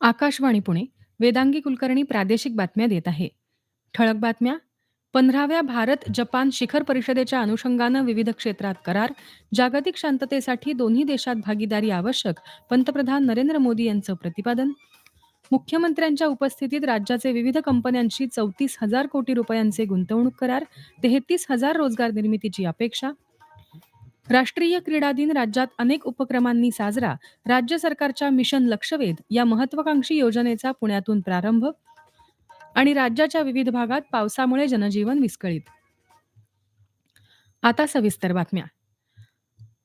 आकाशवाणी पुणे वेदांगी कुलकर्णी प्रादेशिक बातम्या देत आहे. ठळक बातम्या पंधराव्या भारत जपान शिखर परिषदेच्या अनुषंगानं विविध क्षेत्रात करार जागतिक शांततेसाठी दोन्ही देशात भागीदारी आवश्यक पंतप्रधान नरेंद्र मोदी यांचं प्रतिपादन मुख्यमंत्र्यांच्या उपस्थितीत राज्याचे विविध कंपन्यांशी चौतीस हजार कोटी रुपयांचे गुंतवणूक करार तेहतीस हजार रोजगार निर्मितीची अपेक्षा. राष्ट्रीय क्रीडा दिन राज्यात अनेक उपक्रमांनी साजरा राज्य सरकारच्या मिशन लक्षवेध या महत्वाकांक्षी योजनेचा पुण्यातून प्रारंभ आणि राज्याच्या विविध भागात पावसामुळे जनजीवन विस्कळीत. आता सविस्तर बातम्या.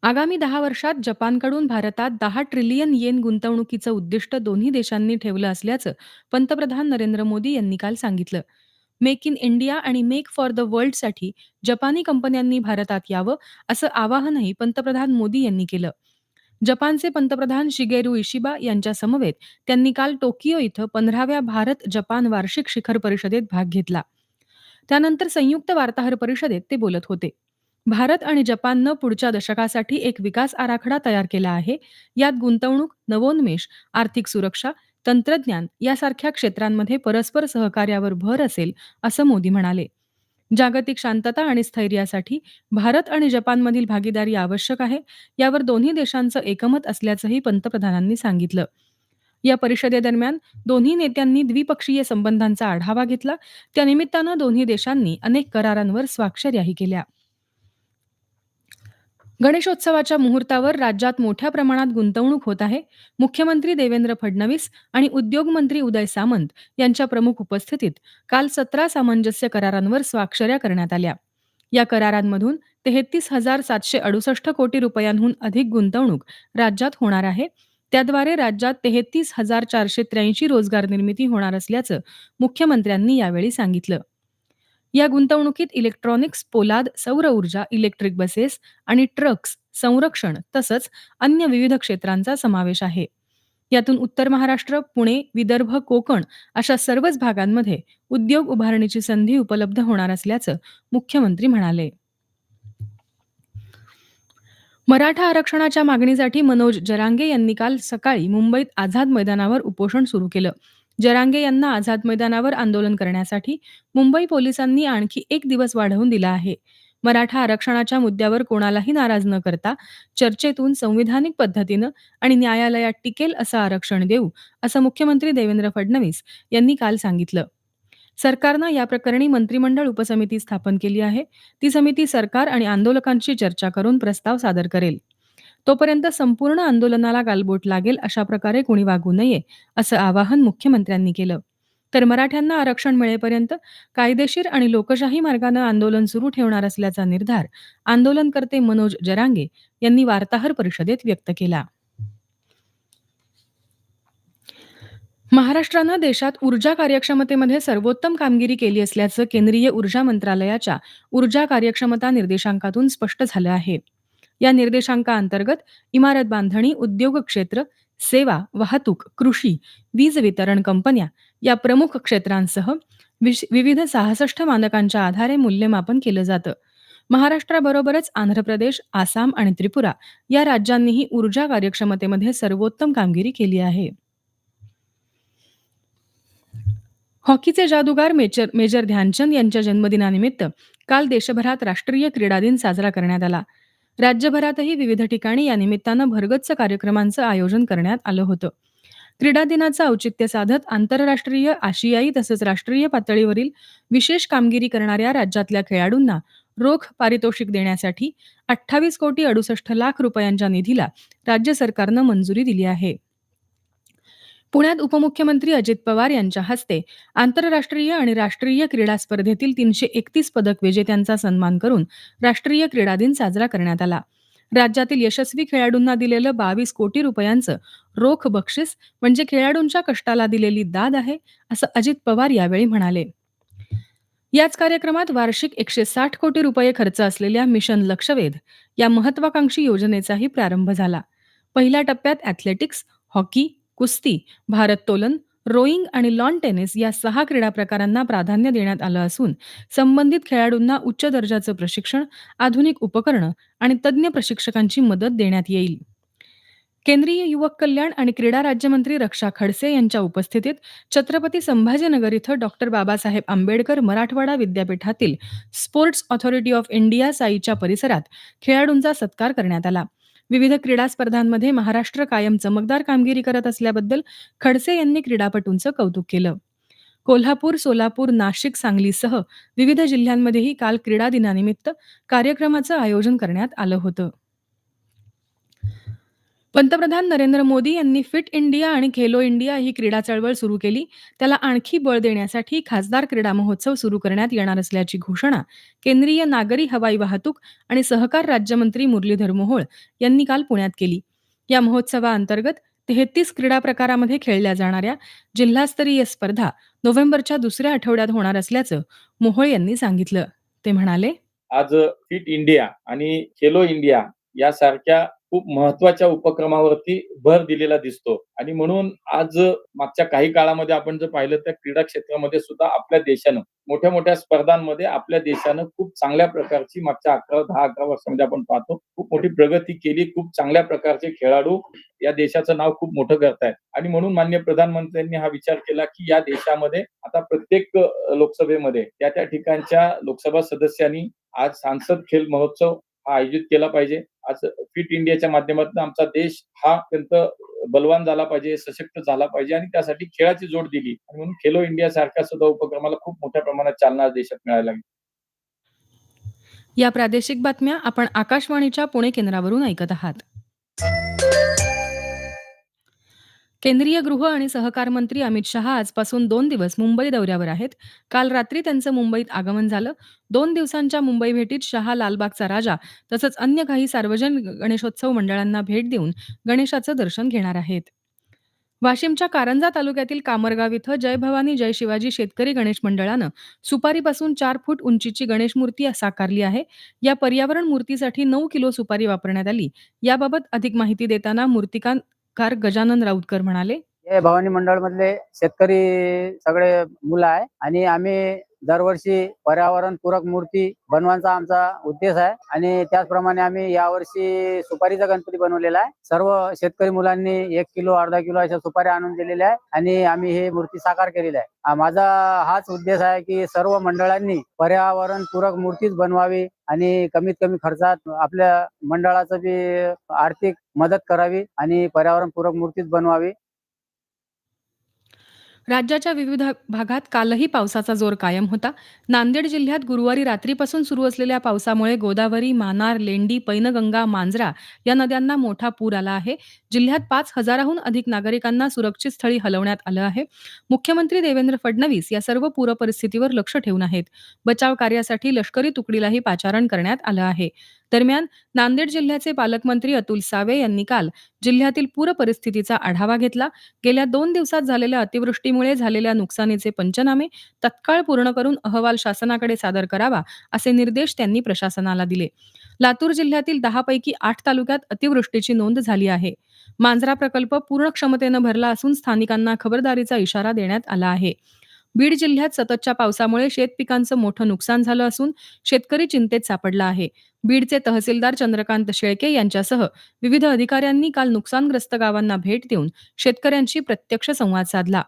आगामी दहा वर्षात जपानकडून भारतात दहा ट्रिलियन येन गुंतवणुकीचं उद्दिष्ट दोन्ही देशांनी ठेवलं असल्याचं पंतप्रधान नरेंद्र मोदी यांनी काल सांगितलं. मेक इन इंडिया आणि मेक फॉर द वर्ल्डसाठी जपानी कंपन्यांनी भारतात यावं असं आवाहनही पंतप्रधान मोदी यांनी केलं. जपानचे पंतप्रधान शिगेरू इशिबा यांच्या समवेत त्यांनी काल टोकियो इथं पंधराव्या भारत जपान वार्षिक शिखर परिषदेत भाग घेतला. त्यानंतर संयुक्त वार्ताहर परिषदेत ते बोलत होते. भारत आणि जपाननं पुढच्या दशकासाठी एक विकास आराखडा तयार केला आहे. यात गुंतवणूक नवोन्मेष आर्थिक सुरक्षा तंत्रज्ञान यासारख्या क्षेत्रांमध्ये परस्पर सहकार्यावर भर असेल असं मोदी म्हणाले. जागतिक शांतता आणि स्थैर्यासाठी भारत आणि जपानमधील भागीदारी आवश्यक आहे यावर दोन्ही देशांचं एकमत असल्याचंही पंतप्रधानांनी सांगितलं. या परिषदेदरम्यान दोन्ही नेत्यांनी द्विपक्षीय संबंधांचा आढावा घेतला. त्यानिमित्तानं दोन्ही देशांनी अनेक करारांवर स्वाक्षऱ्याही केल्या. गणेशोत्सवाच्या मुहूर्तावर राज्यात मोठ्या प्रमाणात गुंतवणूक होत आहे. मुख्यमंत्री देवेंद्र फडणवीस आणि उद्योगमंत्री उदय सामंत यांच्या प्रमुख उपस्थितीत काल सतरा सामंजस्य करारांवर स्वाक्षऱ्या करण्यात आल्या. या करारांमधून तेहतीस हजार सातशे अडुसष्ट कोटी रुपयांहून अधिक गुंतवणूक राज्यात होणार आहे. त्याद्वारे राज्यात तेहतीस हजार चारशे त्र्याऐंशी रोजगार निर्मिती होणार असल्याचं मुख्यमंत्र्यांनी यावेळी सांगितलं. या गुंतवणुकीत इलेक्ट्रॉनिक्स पोलाद सौर ऊर्जा इलेक्ट्रिक बसेस आणि ट्रक्स संरक्षण तसंच अन्य विविध क्षेत्रांचा समावेश आहे. यातून उत्तर महाराष्ट्र पुणे विदर्भ कोकण अशा सर्वच भागांमध्ये उद्योग उभारणीची संधी उपलब्ध होणार असल्याचं मुख्यमंत्री म्हणाले. मराठा आरक्षणाच्या मागणीसाठी मनोज जरांगे यांनी काल सकाळी मुंबईत आझाद मैदानावर उपोषण सुरू केलं. जरांगे यांना आझाद मैदानावर आंदोलन करण्यासाठी मुंबई पोलिसांनी आणखी एक दिवस वाढवून दिला आहे. मराठा आरक्षणाच्या मुद्द्यावर कोणालाही नाराज न करता चर्चेतून संविधानिक पद्धतीनं आणि न्यायालयात टिकेल असं आरक्षण देऊ असं मुख्यमंत्री देवेंद्र फडणवीस यांनी काल सांगितलं. सरकारनं या प्रकरणी मंत्रिमंडळ उपसमिती स्थापन केली आहे. ती समिती सरकार आणि आंदोलकांशी चर्चा करून प्रस्ताव सादर करेल. तोपर्यंत संपूर्ण आंदोलनाला गालबोट लागेल अशा प्रकारे कुणी वागू नये असं आवाहन मुख्यमंत्र्यांनी केलं. तर मराठ्यांना आरक्षण मिळेपर्यंत कायदेशीर आणि लोकशाही मार्गानं आंदोलन सुरू ठेवणार असल्याचा निर्धार आंदोलनकर्ते मनोज जरांगे यांनी वार्ताहर परिषदेत व्यक्त केला. महाराष्ट्रानं देशात ऊर्जा कार्यक्षमतेमध्ये सर्वोत्तम कामगिरी केली असल्याचं केंद्रीय ऊर्जा मंत्रालयाच्या ऊर्जा कार्यक्षमता निर्देशांकातून स्पष्ट झालं आहे. या निर्देशांकाअंतर्गत इमारत बांधणी उद्योग क्षेत्र सेवा वाहतूक कृषी वीज वितरण कंपन्या या प्रमुख क्षेत्रांसह विविध सहासष्ट मानकांच्या आधारे मूल्यमापन केलं जातं. महाराष्ट्राबरोबरच आंध्र प्रदेश आसाम आणि त्रिपुरा या राज्यांनीही ऊर्जा कार्यक्षमतेमध्ये सर्वोत्तम कामगिरी केली आहे. हॉकीचे जादूगार मेजर मेजर ध्यानचंद यांच्या जन्मदिनानिमित्त काल देशभरात राष्ट्रीय क्रीडा दिन साजरा करण्यात आला. राज्यभरातही विविध ठिकाणी या निमित्तानं भरगच्च कार्यक्रमांचं आयोजन करण्यात आलं होतं. क्रीडा दिनाचं औचित्य साधत आंतरराष्ट्रीय आशियाई तसंच राष्ट्रीय पातळीवरील विशेष कामगिरी करणाऱ्या राज्यातल्या खेळाडूंना रोख पारितोषिक देण्यासाठी अठ्ठावीस कोटी अडुसष्ट लाख रुपयांच्या निधीला राज्य सरकारनं मंजुरी दिली आहे. पुण्यात उपमुख्यमंत्री अजित पवार यांच्या हस्ते आंतरराष्ट्रीय आणि राष्ट्रीय क्रीडा स्पर्धेतील तीनशे एकतीस पदक विजेत्यांचा सन्मान करून राष्ट्रीय क्रीडा दिन साजरा करण्यात आला. राज्यातील यशस्वी खेळाडूंना दिलेलं बावीस कोटी रुपयांचं रोख बक्षीस म्हणजे खेळाडूंच्या कष्टाला दिलेली दाद आहे असं अजित पवार यावेळी म्हणाले. याच कार्यक्रमात वार्षिक एकशे साठ कोटी रुपये खर्च असलेल्या मिशन लक्षवेध या महत्वाकांक्षी योजनेचाही प्रारंभ झाला. पहिल्या टप्प्यात ॲथलेटिक्स हॉकी कुस्ती भारत्तोलन रोईंग आणि लॉन टेनिस या सहा क्रीडा प्रकारांना प्राधान्य देण्यात आलं असून संबंधित खेळाडूंना उच्च दर्जाचं प्रशिक्षण आधुनिक उपकरणं आणि तज्ज्ञ प्रशिक्षकांची मदत देण्यात येईल. केंद्रीय युवक कल्याण आणि क्रीडा राज्यमंत्री रक्षा खडसे यांच्या उपस्थितीत छत्रपती संभाजीनगर इथं डॉक्टर बाबासाहेब आंबेडकर मराठवाडा विद्यापीठातील स्पोर्ट्स ऑथॉरिटी ऑफ इंडिया साईच्या परिसरात खेळाडूंचा सत्कार करण्यात आला. विविध क्रीडा स्पर्धांमध्ये महाराष्ट्र कायम चमकदार कामगिरी करत असल्याबद्दल खडसे यांनी क्रीडापटूंचं कौतुक केलं. कोल्हापूर सोलापूर नाशिक सांगलीसह विविध जिल्ह्यांमध्येही काल क्रीडा दिनानिमित्त कार्यक्रमाचं आयोजन करण्यात आलं होतं. पंतप्रधान नरेंद्र मोदी यांनी फिट इंडिया आणि खेलो इंडिया ही क्रीडा चळवळ सुरू केली. त्याला आणखी बळ देण्यासाठी खासदार क्रीडा महोत्सव सुरू करण्यात येणार असल्याची घोषणा केंद्रीय नागरी हवाई वाहतूक आणि सहकार राज्यमंत्री मुरलीधर मोहोळ यांनी काल पुण्यात केली. या महोत्सवाअंतर्गत तेहतीस क्रीडा प्रकारामध्ये खेळल्या जाणाऱ्या जिल्हास्तरीय स्पर्धा नोव्हेंबरच्या दुसऱ्या आठवड्यात होणार असल्याचं मोहोळ यांनी सांगितलं. ते म्हणाले आज फिट इंडिया आणि खेलो इंडिया यासारख्या खूप महत्त्वाच्या उपक्रमावरती भर दिलेला दिसतो. आणि म्हणून आज मागच्या काही काळामध्ये आपण जर पाहिलं तर क्रीडा क्षेत्रामध्ये सुद्धा आपल्या देशानं मोठ्या मोठ्या स्पर्धांमध्ये आपल्या देशानं खूप चांगल्या प्रकारची मागच्या अकरा दहा अकरा वर्षामध्ये आपण पाहतो. खूप मोठी प्रगती केली खूप चांगल्या प्रकारचे खेळाडू या देशाचं नाव खूप मोठं करतायत. आणि म्हणून मान्य प्रधानमंत्र्यांनी हा विचार केला की या देशामध्ये आता प्रत्येक लोकसभेमध्ये त्या त्या ठिकाणच्या लोकसभा सदस्यांनी आज सांसद खेल महोत्सव हा आयोजित केला पाहिजे. आज फिट इंडियाच्या माध्यमातून आमचा देश हा अत्यंत बलवान झाला पाहिजे सशक्त झाला पाहिजे आणि त्यासाठी खेळाची जोड दिली. आणि म्हणून खेलो इंडिया सारख्या सुद्धा उपक्रमाला खूप मोठ्या प्रमाणात चालना देशात मिळायला लागली. या प्रादेशिक बातम्या आपण आकाशवाणीच्या पुणे केंद्रावरून ऐकत आहात. केंद्रीय गृह आणि सहकार मंत्री अमित शहा आजपासून दोन दिवस मुंबई दौऱ्यावर आहेत. काल रात्री त्यांचं मुंबईत आगमन झालं. दोन दिवसांच्या मुंबई भेटीत शहा लालबागचा राजा तसंच अन्य काही सार्वजनिक गणेशोत्सव मंडळांना भेट देऊन गणेशाचं दर्शन घेणार आहेत. वाशिमच्या कारंजा तालुक्यातील कामरगाव इथं जय भवानी जय शिवाजी शेतकरी गणेश मंडळानं सुपारीपासून चार फूट उंचीची गणेश मूर्ती साकारली आहे. या पर्यावरण मूर्तीसाठी नऊ किलो सुपारी वापरण्यात आली. याबाबत अधिक माहिती देताना मूर्तिकांत कार गजानन राऊतकर म्हणाले. हे भवानी मंडळ मधले शेतकरी सगळे मुलं आहे आणि आम्ही दरवर्षी पर्यावरण पूरक मूर्ती बनवायचा आमचा उद्देश आहे. आणि त्याचप्रमाणे आम्ही यावर्षी सुपारीचा गणपती बनवलेला आहे. सर्व शेतकरी मुलांनी एक किलो अर्धा किलो अशा सुपारी आणून दिलेल्या आहे आणि आम्ही हे मूर्ती साकार केलेली आहे. माझा हाच उद्देश आहे की सर्व मंडळांनी पर्यावरण पूरक मूर्तीच बनवावी आणि कमीत कमी खर्चात आपल्या मंडळाचं बी आर्थिक मदत करावी आणि पर्यावरण पूरक मूर्तीच बनवावी. राज्याच्या विविध भागात कालही पावसाचा जोर कायम होता. नांदेड जिल्ह्यात गुरुवारी रात्रीपासून सुरू असलेल्या पावसामुळे गोदावरी मानार लेंडी पैनगंगा मांजरा या नद्यांना मोठा पूर आला आहे. जिल्ह्यात पाच हजाराहून अधिक नागरिकांना सुरक्षित स्थळी हलवण्यात आलं आहे. मुख्यमंत्री देवेंद्र फडणवीस या सर्व पूर परिस्थितीवर लक्ष ठेवून आहेत. बचाव कार्यासाठी लष्करी तुकडीलाही पाचारण करण्यात आलं आहे. दरम्यान नांदेड जिल्ह्याचे पालकमंत्री अतुल सावे यांनी काल जिल्ह्यातील पूर परिस्थितीचा आढावा घेतला. गेल्या दोन दिवसात झालेल्या अतिवृष्टी अतिवृष्टीमुळे झालेल्या नुकसानीचे पंचनामे तत्काळ पूर्ण करून अहवाल शासनाकडे सादर करावा असे निर्देश त्यांनी प्रशासनाला दिले. लातूर जिल्ह्यातील दहा पैकी आठ तालुक्यात अतिवृष्टीची नोंद झाली आहे. मांजरा प्रकल्प पूर्ण क्षमतेनं भरला असून स्थानिकांना खबरदारीचा इशारा देण्यात आला आहे. बीड जिल्ह्यात सततच्या पावसामुळे शेतपिकांचं मोठं नुकसान झालं असून शेतकरी चिंतेत सापडला आहे. बीडचे तहसीलदार चंद्रकांत शेळके यांच्यासह विविध अधिकाऱ्यांनी काल नुकसानग्रस्त गावांना भेट देऊन शेतकऱ्यांशी प्रत्यक्ष संवाद साधला.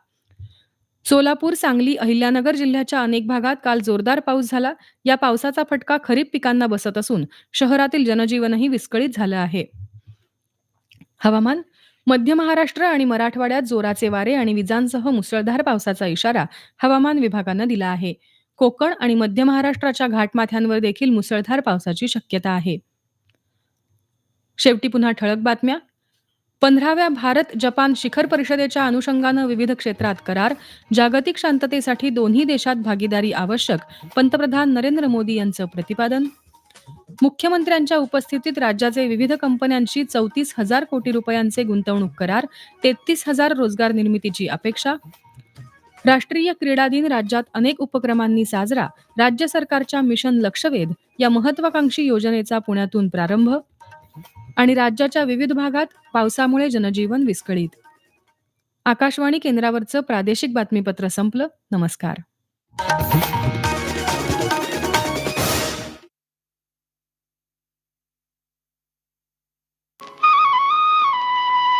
सोलापूर सांगली अहिल्यानगर जिल्ह्याच्या अनेक भागात काल जोरदार पाऊस झाला. या पावसाचा फटका खरीप पिकांना बसत असून शहरातील जनजीवनही विस्कळीत झालं आहे. हवामान मध्य महाराष्ट्र आणि मराठवाड्यात जोराचे वारे आणि विजांसह मुसळधार पावसाचा इशारा हवामान विभागानं दिला आहे. कोकण आणि मध्य महाराष्ट्राच्या घाटमाथ्यांवर देखील मुसळधार पावसाची शक्यता आहे. शेवटी पुन्हा ठळक बातम्या. पंधराव्या भारत जपान शिखर परिषदेच्या अनुषंगानं विविध क्षेत्रात करार जागतिक शांततेसाठी दोन्ही देशात भागीदारी आवश्यक पंतप्रधान नरेंद्र मोदी यांचं प्रतिपादन. मुख्यमंत्र्यांच्या उपस्थितीत राज्याचे विविध कंपन्यांशी चौतीस हजार कोटी रुपयांचे गुंतवणूक करार तेहतीस हजार रोजगार निर्मितीची अपेक्षा. राष्ट्रीय क्रीडा दिन राज्यात अनेक उपक्रमांनी साजरा राज्य सरकारच्या मिशन लक्षवेध या महत्वाकांक्षी योजनेचा पुण्यातून प्रारंभ. आणि राज्याच्या विविध भागात पावसामुळे जनजीवन विस्कळीत. आकाशवाणी केंद्रावरचं प्रादेशिक बातमीपत्र संपलं. नमस्कार.